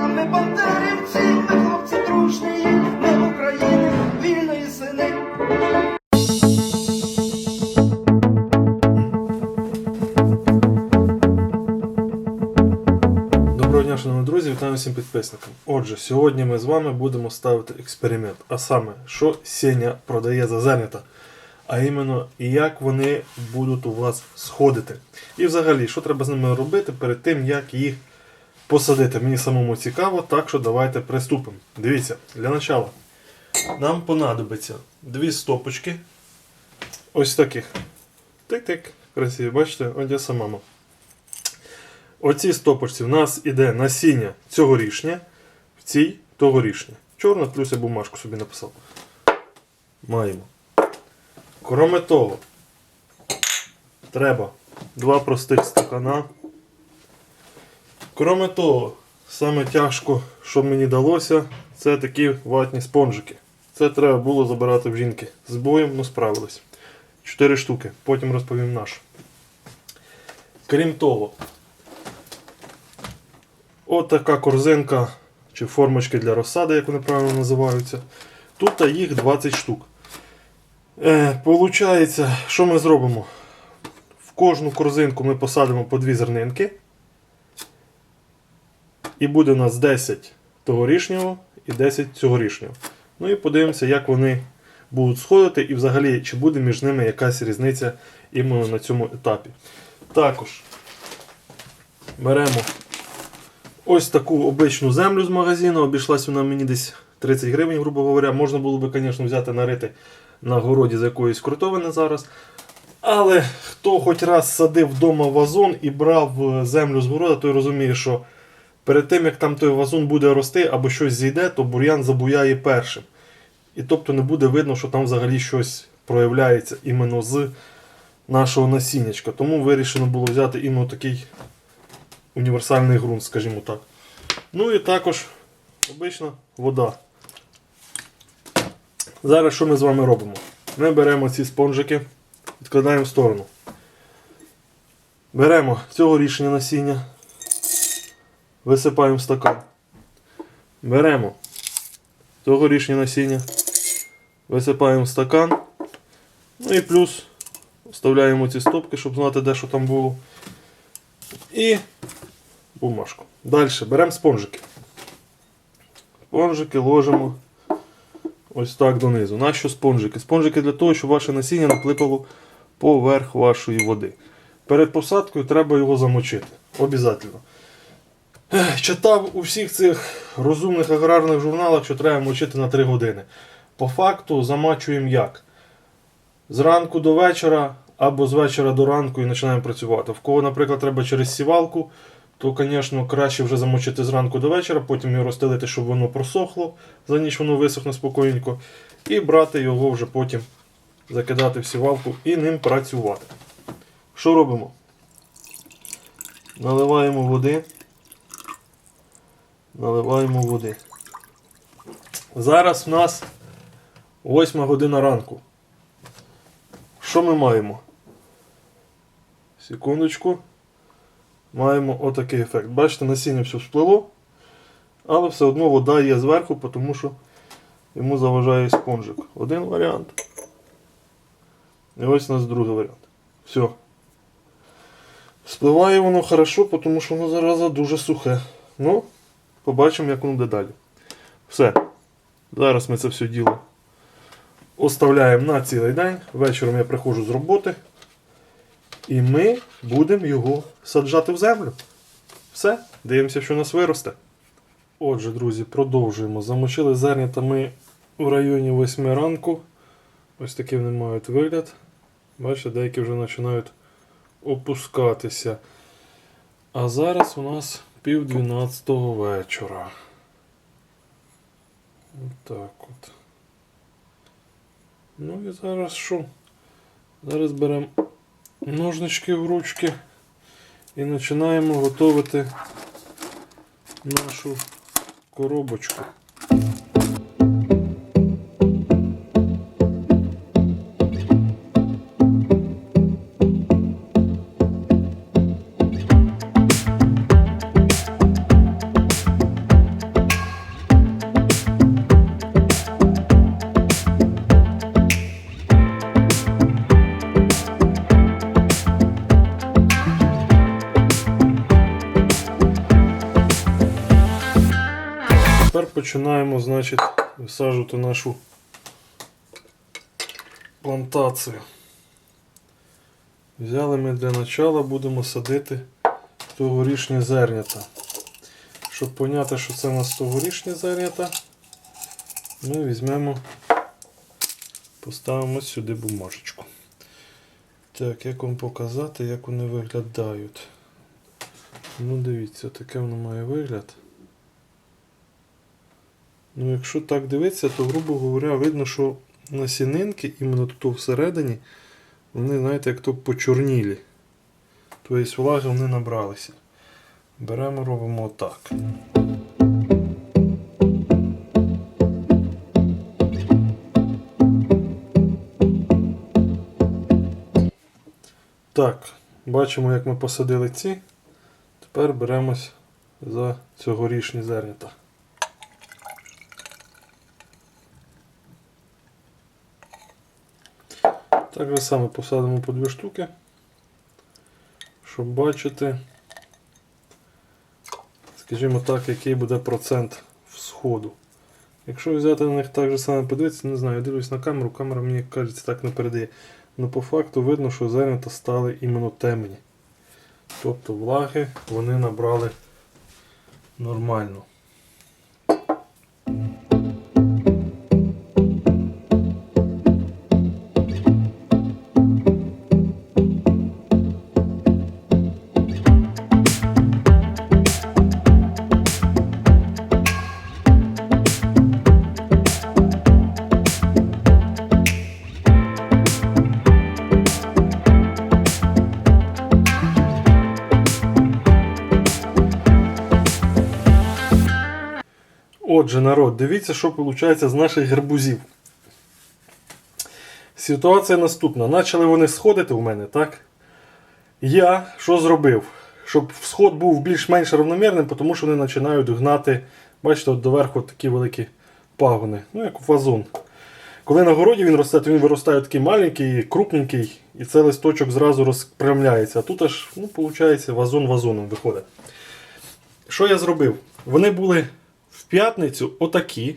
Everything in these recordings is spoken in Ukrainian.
Ми бандерівці, ми хлопці дружні, ми України, вільної сини. Доброго дня, шановні друзі, вітаю всім підписникам. Отже, сьогодні ми з вами будемо ставити експеримент. А саме, що Сеня продає за зернята, а іменно, як вони будуть у вас сходити. І взагалі, що треба з ними робити перед тим, як їх посадити. Мені самому цікаво, так що давайте приступимо. Дивіться, для начала нам понадобиться дві стопочки. Ось таких. Тик-тик. Красиві, бачите, Одеса мама. Оцій стопочці в нас іде насіння цьогорічня, в цій тогорічня. Чорна плюс я бумажку собі написав. Маємо. Кроме того, треба два простих стакана. Кроме того, саме тяжко, що мені далося, це такі ватні спонжики. Це треба було забирати в жінки. З боєм ми справились. Чотири штуки. Потім розповім наш. Крім того, От корзинка чи формочки для розсади, як вони правильно називаються. Тут їх 20 штук. Е, Получається, що ми зробимо? В кожну корзинку ми посадимо по дві зернинки. І буде у нас 10 тогорічнього і 10 цьогорічнього. Ну і подивимося, як вони будуть сходити, і взагалі, чи буде між ними якась різниця іменно на цьому етапі. Також беремо Ось таку обичну землю з магазину. Обійшлась вона мені десь 30 гривень, грубо говоря. Можна було би, звісно, взяти нарити на городі з якоїсь крутовини зараз. Але хто хоч раз садив вдома вазон і брав е, землю з города, той розуміє, що перед тим, як там той вазон буде рости або щось зійде, то бур'ян забуяє першим. І тобто не буде видно, що там взагалі щось проявляється іменно з нашого насіннячка. Тому вирішено було взяти іменно такий універсальний ґрунт, скажімо так. Ну і також обична вода. Зараз що ми з вами робимо? Ми беремо ці спонжики, відкладаємо в сторону. Беремо цього рішення насіння, висипаємо в стакан. Беремо цього рішення насіння, висипаємо в стакан. Ну і плюс вставляємо ці стопки, щоб знати, де що там було. І бумажку. Далі беремо спонжики. Спонжики ложимо ось так донизу. Нащо спонжики? Спонжики для того, щоб ваше насіння наплипало поверх вашої води. Перед посадкою треба його замочити. Обязательно. Читав у всіх цих розумних аграрних журналах, що треба мочити на 3 години. По факту замачуємо як? Зранку до вечора або з вечора до ранку і починаємо працювати. В кого, наприклад, треба через сівалку, то, звісно, краще вже замочити зранку до вечора, потім його розстелити, щоб воно просохло, за ніч воно висохне спокійненько, і брати його вже потім, закидати в сівалку і ним працювати. Що робимо? Наливаємо води. Наливаємо води. Зараз в нас 8 година ранку. Що ми маємо? Секундочку. Маємо отакий ефект. Бачите, насіння все всплило, але все одно вода є зверху, тому що йому заважає спонжик. Один варіант. І ось у нас другий варіант. Все. Спливає воно хорошо, тому що воно зараз дуже сухе. Ну, побачимо, як воно буде далі. Все. Зараз ми це все діло оставляємо на цілий день. Вечором я приходжу з роботи. І ми будемо його саджати в землю. Все, дивимося, що у нас виросте. Отже, друзі, продовжуємо. Замочили зернята ми в районі 8 ранку. Ось такий вони мають вигляд. Бачите, деякі вже починають опускатися. А зараз у нас пів 12 вечора. Отак от. Ну і зараз що? Зараз беремо ножнички в ручки і починаємо готувати нашу коробочку. Починаємо, значить, висаджувати нашу плантацію. Взяли ми для начала, будемо садити тогорічні зернята. Щоб поняти, що це у нас тогорічні зернята, ми візьмемо, поставимо сюди бумажечку. Так, як вам показати, як вони виглядають. Ну, дивіться, таке воно має вигляд. Ну, якщо так дивитися, то, грубо говоря, видно, що насінинки, іменно тут всередині, вони, знаєте, як то почорнілі. Тобто влаги вони набралися. Беремо, робимо отак. Так, бачимо, як ми посадили ці. Тепер беремось за цьогорічні зернята. Так же саме посадимо по дві штуки, щоб бачити, скажімо так, який буде процент всходу. Якщо взяти на них так же саме подивитися, не знаю, я дивлюсь на камеру, камера мені кажеться так не передає. Ну по факту видно, що зернята стали іменно темні. Тобто влаги вони набрали нормально. Отже, народ, дивіться, що виходить з наших гарбузів. Ситуація наступна. Почали вони сходити у мене, так? Я що зробив? Щоб всход був більш-менш равномірним, тому що вони починають гнати, бачите, от доверху такі великі пагони. Ну, як вазон. Коли на городі він росте, то він виростає такий маленький, крупненький, і цей листочок зразу розпрямляється. А тут аж, ну, виходить, вазон вазоном виходить. Що я зробив? Вони були в п'ятницю отакі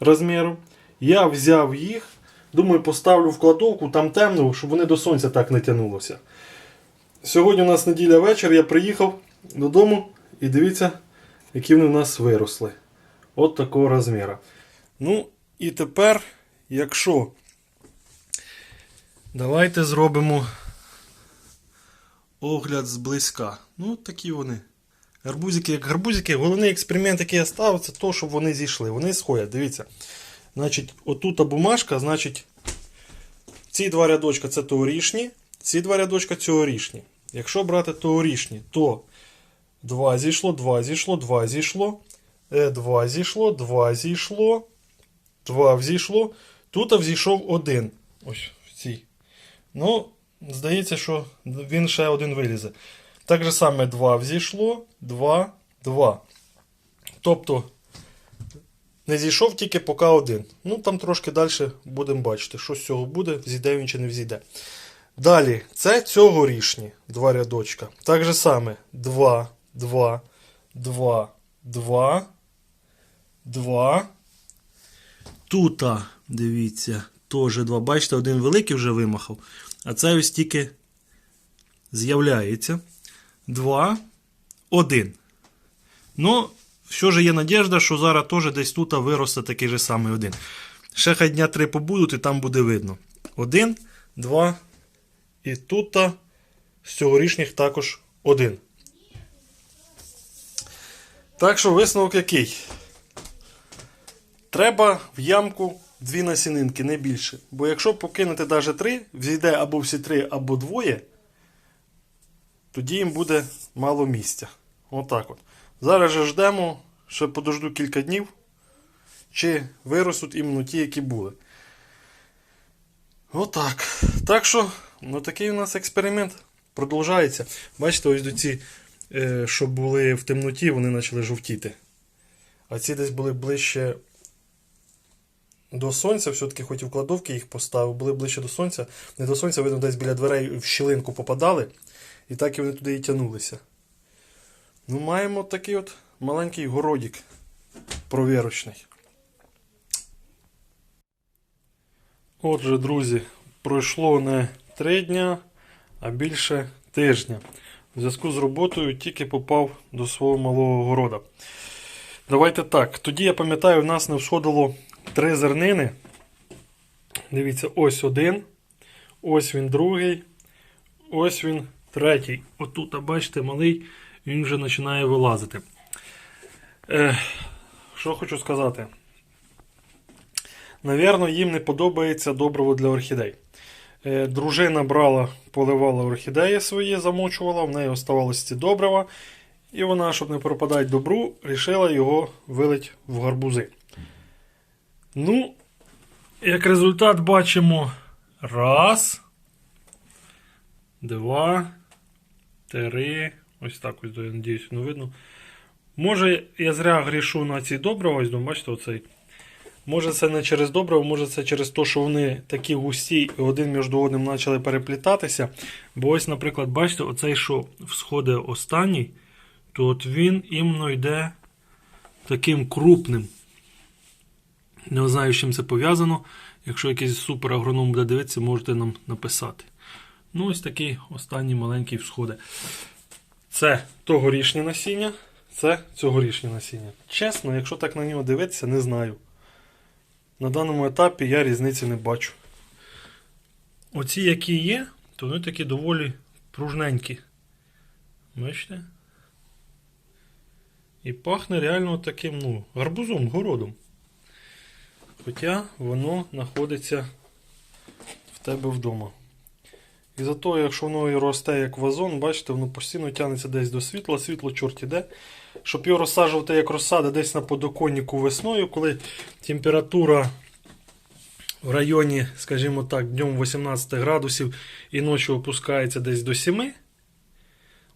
розміром. Я взяв їх, думаю, поставлю в кладовку, там темно, щоб вони до сонця так не тягнулося. Сьогодні у нас неділя вечір, я приїхав додому і дивіться, які вони в нас виросли. От такого розміру. Ну, і тепер, якщо давайте зробимо огляд зблизька. Ну, такі вони. Гарбузики як гарбузики. Головний експеримент, який я ставив, це то, щоб вони зійшли. Вони сходять, дивіться. Значить, отута бумажка, значить, ці два рядочка це тогорічні, ці два рядочка цьогорічні. Якщо брати тогорічні, то 2 зійшло, 2 зійшло, 2 зійшло, 2 зійшло, 2 зійшло, 2 взійшло. Тут взійшов один. Ось в цій. Ну, здається, що він ще один вилізе. Так же саме 2 взійшло, 2, 2. Тобто не зійшов тільки поки один. Ну там трошки далі будемо бачити, що з цього буде, зійде він чи не взійде. Далі, це цьогорічні два рядочка. Так же саме 2, 2, 2, 2, 2. Тута, дивіться, теж два. Бачите, один великий вже вимахав, а це ось тільки з'являється. 2, 1. Ну, все ж є надіжда, що зараз теж десь тут виросте такий же самий один. Ще хай дня 3 побудуть і там буде видно. 1, 2. І тут з цьогорічних також 1. Так що висновок який? Треба в ямку дві насінинки, не більше. Бо якщо покинути навіть 3, взійде або всі 3, або двоє тоді їм буде мало місця. Отак от. Зараз же ждемо, ще подожду кілька днів, чи виростуть іменно ті, які були. Отак. Так що, ну такий у нас експеримент продовжається. Бачите, ось до ці, е, що були в темноті, вони почали жовтіти. А ці десь були ближче до сонця, все-таки хоч і в кладовки їх поставив, були ближче до сонця. Не до сонця, видно, десь біля дверей в щілинку попадали. І так і вони туди і тягнулися. Ну, маємо такий от маленький городик. провірочний. Отже, друзі, пройшло не три дня, а більше тижня. В зв'язку з роботою тільки попав до свого малого города. Давайте так. Тоді я пам'ятаю, в нас не всходило три зернини. Дивіться, ось один, ось він другий, ось він третій. Отут, а бачите, малий, він вже починає вилазити. Е, що хочу сказати. Навірно, їм не подобається добриво для орхідей. Е, Дружина брала, поливала орхідеї свої, замочувала, в неї оставалися ці добрива. І вона, щоб не пропадати добру, рішила його вилить в гарбузи. Ну, як результат бачимо раз, два, три. Ось так ось, я надіюсь, не видно. Може, я зря грішу на ці добрива, ось, ну, бачите, оцей. Може, це не через добриво, може це через те, що вони такі густі і один між одним почали переплітатися. Бо ось, наприклад, бачите, оцей, що всходить останній, то от він іменно йде таким крупним. Не знаю, з чим це пов'язано. Якщо якийсь супер агроном буде дивитися, можете нам написати. Ну, ось такий останній маленький всходи. Це тогорічнє насіння, це цьогорічнє насіння. Чесно, якщо так на нього дивитися, не знаю. На даному етапі я різниці не бачу. Оці, які є, то вони такі доволі пружненькі. Бачите? І пахне реально таким, ну, гарбузом, городом. Хоча воно знаходиться в тебе вдома. І зато, якщо воно і росте як вазон, бачите, воно постійно тягнеться десь до світла, світло чорт іде. Щоб його розсаджувати як розсада десь на подоконнику весною, коли температура в районі, скажімо так, днем 18 градусів і ночі опускається десь до 7,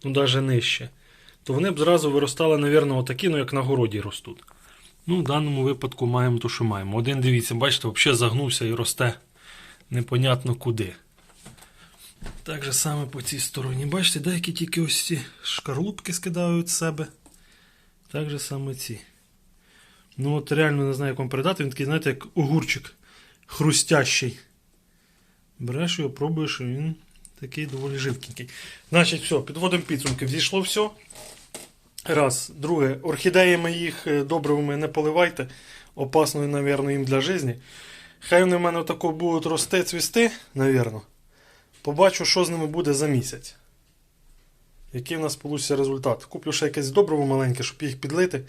ну навіть нижче, то вони б зразу виростали, мабуть, отакі, ну як на городі ростуть. Ну, в даному випадку маємо то, що маємо. Один, дивіться, бачите, взагалі загнувся і росте непонятно куди. Так же саме по цій стороні. Бачите, деякі тільки ось ці шкарлупки скидають з себе. Так же саме ці. Ну от реально не знаю, як вам передати. Він такий, знаєте, як огурчик хрустящий. Береш його, пробуєш, і він такий доволі живкенький. Значить, все, підводимо підсумки. Взійшло все. Раз. Друге, орхідеями їх е, добривими не поливайте. Опасно, мабуть, їм для життя. Хай вони в мене отако будуть рости, цвісти, навірно. Побачу, що з ними буде за місяць. Який в нас вийде результат. Куплю ще якесь добриво маленьке, щоб їх підлити.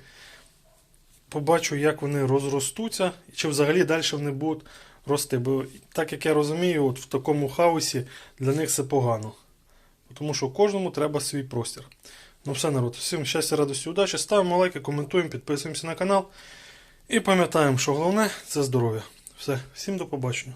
Побачу, як вони розростуться, і чи взагалі далі вони будуть рости. Бо, так як я розумію, от в такому хаосі для них це погано. Тому що кожному треба свій простір. Ну все, народ, всім щастя, радості, удачі. Ставимо лайки, коментуємо, підписуємося на канал. І пам'ятаємо, що головне це здоров'я. Все, всім до побачення.